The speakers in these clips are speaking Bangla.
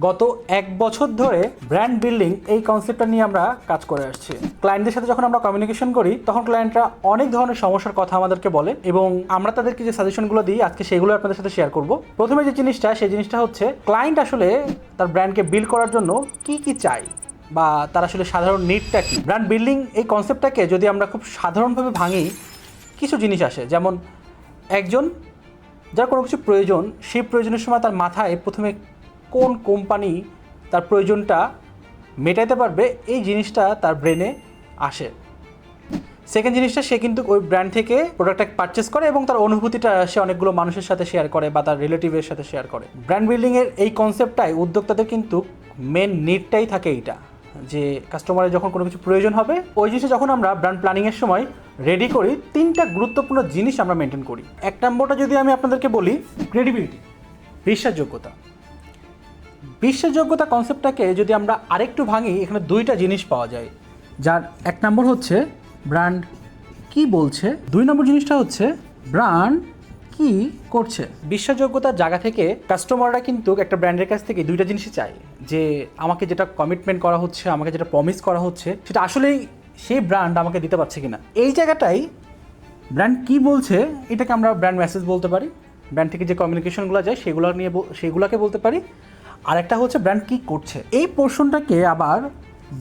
গত এক বছর ধরে ব্র্যান্ড বিল্ডিং এই কনসেপ্টটা নিয়ে আমরা কাজ করে আসছি। ক্লায়েন্টদের সাথে যখন আমরা কমিউনিকেশন করি, তখন ক্লায়েন্টরা অনেক ধরনের সমস্যার কথা আমাদেরকে বলে এবং আমরা তাদেরকে যে সাজেশনগুলো দিই, আজকে সেগুলো আপনাদের সাথে শেয়ার করব। প্রথমে যে জিনিসটা, সেই জিনিসটা হচ্ছে ক্লায়েন্ট আসলে তার ব্র্যান্ডকে বিল্ড করার জন্য কি কি চাই বা তার আসলে সাধারণ নিডটা কি? ব্র্যান্ড বিল্ডিং এই কনসেপ্টটাকে যদি আমরা খুব সাধারণভাবে ভাঙি, কিছু জিনিস আসে। যেমন, একজন, যার কোনো কিছু প্রয়োজন, সেই প্রয়োজনের সময় তার মাথায় প্রথমে কোন কোম্পানি তার প্রয়োজনটা মেটাইতে পারবে, এই জিনিসটা তার ব্রেনে আসে। সেকেন্ড জিনিসটা, সে কিন্তু ওই ব্র্যান্ড থেকে প্রোডাক্টটা পারচেস করে এবং তার অনুভূতিটা সে অনেকগুলো মানুষের সাথে শেয়ার করে বা তার রিলেটিভের সাথে শেয়ার করে। ব্র্যান্ড বিল্ডিংয়ের এই কনসেপ্টটাই উদ্যোক্তাদের কিন্তু মেন নিডটাই থাকে এইটা, যে কাস্টমারের যখন কোনো কিছু প্রয়োজন হবে, ওই জিনিসটা যখন আমরা ব্র্যান্ড প্ল্যানিংয়ের সময় রেডি করি, তিনটা গুরুত্বপূর্ণ জিনিস আমরা মেনটেন করি। এক নম্বরটা যদি আমি আপনাদেরকে বলি ক্রেডিবিলিটি বিশ্বাসযোগ্যতা। বিশ্বাসযোগ্যতা কনসেপ্টটাকে যদি আমরা আরেকটু ভাঙি, এখানে দুইটা জিনিস পাওয়া যায়। যার এক নম্বর হচ্ছে ব্র্যান্ড কি বলছে? দুই নম্বর জিনিসটা হচ্ছে ব্র্যান্ড কি করছে? বিশ্বাসযোগ্যতার জায়গা থেকে কাস্টমাররা কিন্তু একটা ব্র্যান্ডের কাছ থেকে দুইটা জিনিসই চায়। যে আমাকে যেটা কমিটমেন্ট করা হচ্ছে, আমাকে যেটা প্রমিস করা হচ্ছে, সেটা আসলেই সেই ব্র্যান্ড আমাকে দিতে পারছে কিনা। এই জায়গাটাই ব্র্যান্ড কি বলছে, এটাকে আমরা ব্র্যান্ড মেসেজ বলতে পারি। ব্র্যান্ড থেকে যে কমিউনিকেশনগুলো যায়, সেগুলো নিয়ে সেগুলোকে বলতে পারি। আর একটা হচ্ছে ব্র্যান্ড কি করছে। এই পোর্শনটাকে আবার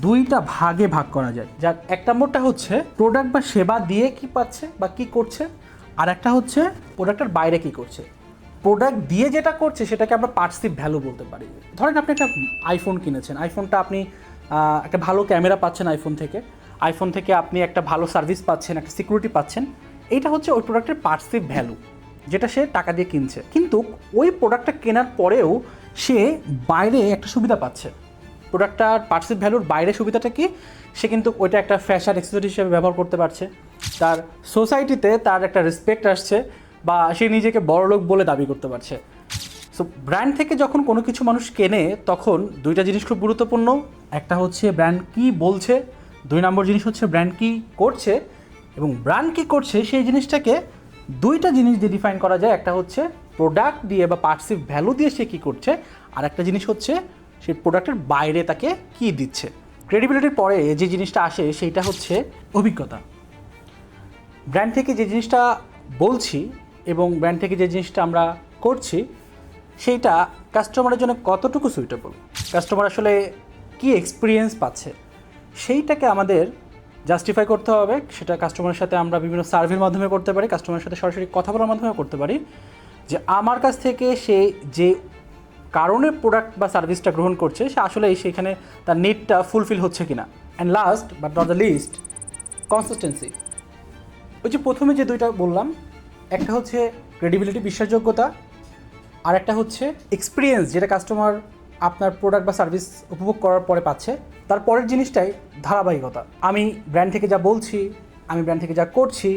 দুইটা ভাগে ভাগ করা যায়। যার এক নম্বরটা হচ্ছে প্রোডাক্ট বা সেবা দিয়ে কি পাচ্ছে বা কি করছে আর একটা হচ্ছে প্রোডাক্টের বাইরে কি করছে। প্রোডাক্ট দিয়ে যেটা করছে, সেটাকে আমরা পার্সিভ ভ্যালু বলতে পারি। ধরেন আপনি একটা আইফোন কিনেছেন। আইফোনটা আপনি একটা ভালো ক্যামেরা পাচ্ছেন আইফোন থেকে। আইফোন থেকে আপনি একটা ভালো সার্ভিস পাচ্ছেন, একটা সিকিউরিটি পাচ্ছেন। এইটা হচ্ছে ওই প্রোডাক্টের পার্সিভ ভ্যালু যেটা সে টাকা দিয়ে কিনছে। কিন্তু ওই প্রোডাক্টটা কেনার পরেও সে বাইরে একটা সুবিধা পাচ্ছে। প্রোডাক্টটার পার্সিভ ভ্যালুর বাইরে সুবিধাটা কি? সে কিন্তু ওইটা একটা ফ্যাশন এক্সেসরি হিসেবে ব্যবহার করতে পারছে। তার সোসাইটিতে তার একটা রেসপেক্ট আসছে বা সে নিজেকে বড়লোক বলে দাবি করতে পারছে। সো ব্র্যান্ড থেকে যখন কোনো কিছু মানুষ কেনে, তখন দুইটা জিনিস খুব গুরুত্বপূর্ণ। একটা হচ্ছে ব্র্যান্ড কি বলছে, দুই নম্বর জিনিস হচ্ছে ব্র্যান্ড কি করছে এবং ব্র্যান্ড কি করছে, সেই জিনিসটাকে দুইটা জিনিস দিয়ে ডিফাইন করা যায়। একটা হচ্ছে প্রোডাক্ট দিয়ে বা পার্সিভ ভ্যালু দিয়ে সে কী করছে? আর একটা জিনিস হচ্ছে, সেই প্রোডাক্টের বাইরে তাকে কি দিচ্ছে? ক্রেডিবিলিটির পরে যে জিনিসটা আসে, সেইটা হচ্ছে অভিজ্ঞতা। ব্র্যান্ড থেকে যে জিনিসটা বলছি এবং ব্র্যান্ড থেকে যে জিনিসটা আমরা করছি, সেইটা কাস্টমারের জন্য কতটুকু সুইটেবল কাস্টমার আসলে কি এক্সপিরিয়েন্স পাচ্ছে? সেইটাকে আমাদের জাস্টিফাই করতে হবে। সেটা কাস্টমারের সাথে আমরা বিভিন্ন সার্ভের মাধ্যমে করতে পারি কাস্টমারের সাথে সরাসরি কথা বলার মাধ্যমে করতে পারি। যে আমার কাছ থেকে সে যে কারণে প্রোডাক্ট বা সার্ভিসটা গ্রহণ করছে, সে আসলে সেখানে তার নিডটা ফুলফিল হচ্ছে কিনা? And last but not the least consistency ওই যে প্রথমে যে দুইটা বললাম, একটা হচ্ছে ক্রেডিবিলিটি বিশ্বাসযোগ্যতা, আর একটা হচ্ছে এক্সপিরিয়েন্স যেটা কাস্টমার আপনার প্রোডাক্ট বা সার্ভিস উপভোগ করার পরে পাচ্ছে। তারপরের জিনিসটাই ধারাবাহিকতা। আমি ব্র্যান্ড থেকে যা বলছি, আমি ব্র্যান্ড থেকে যা করছি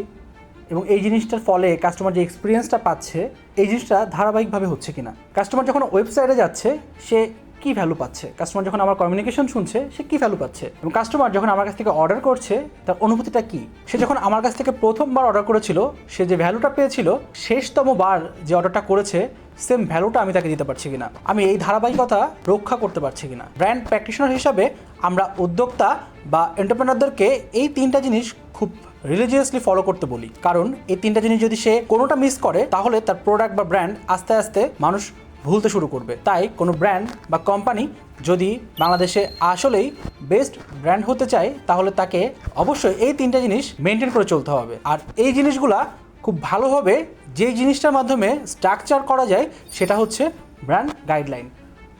এবং এই জিনিসটার ফলে কাস্টমার যে এক্সপিরিয়েন্সটা পাচ্ছে, এই জিনিসটা ধারাবাহিকভাবে হচ্ছে কিনা? কাস্টমার যখন ওয়েবসাইটে যাচ্ছে, সে কি ভ্যালু পাচ্ছে? কাস্টমার যখন আমার কমিউনিকেশন শুনছে, সে কি ভ্যালু পাচ্ছে? এবং কাস্টমার যখন আমার কাছ থেকে অর্ডার করছে, তার অনুভূতিটা কি? সে যখন আমার কাছ থেকে প্রথমবার অর্ডার করেছিল, সে যে ভ্যালুটা পেয়েছিল, শেষতম বার যে অর্ডারটা করেছে সেম ভ্যালুটা আমি তাকে দিতে পারছি কিনা? আমি এই ধারাবাহিকতা রক্ষা করতে পারছি কিনা? ব্র্যান্ড প্র্যাকটিশনার হিসাবে আমরা উদ্যোক্তা বা এন্টারপ্রেনারদেরকে এই তিনটা জিনিস খুব রিলিজিয়াসলি ফলো করতে বলি। কারণ এই তিনটা জিনিস যদি সে কোনোটা মিস করে, তাহলে তার প্রোডাক্ট বা ব্র্যান্ড আস্তে আস্তে মানুষ ভুলতে শুরু করবে। তাই কোনো ব্র্যান্ড বা কোম্পানি যদি বাংলাদেশে আসলেই বেস্ট ব্র্যান্ড হতে চায়, তাহলে তাকে অবশ্যই এই তিনটা জিনিস মেনটেন করে চলতে হবে। আর এই জিনিসগুলা খুব ভালোভাবে যে জিনিসটার মাধ্যমে স্ট্রাকচার করা যায়, সেটা হচ্ছে ব্র্যান্ড গাইডলাইন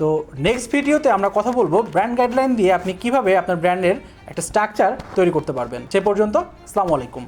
তো নেক্সট ভিডিওতে আমরা কথা বলব ব্র্যান্ড গাইডলাইন দিয়ে আপনি কীভাবে আপনার ব্র্যান্ডের একটা স্ট্রাকচার তৈরি করতে পারবেন। সে পর্যন্ত আসসালামু আলাইকুম।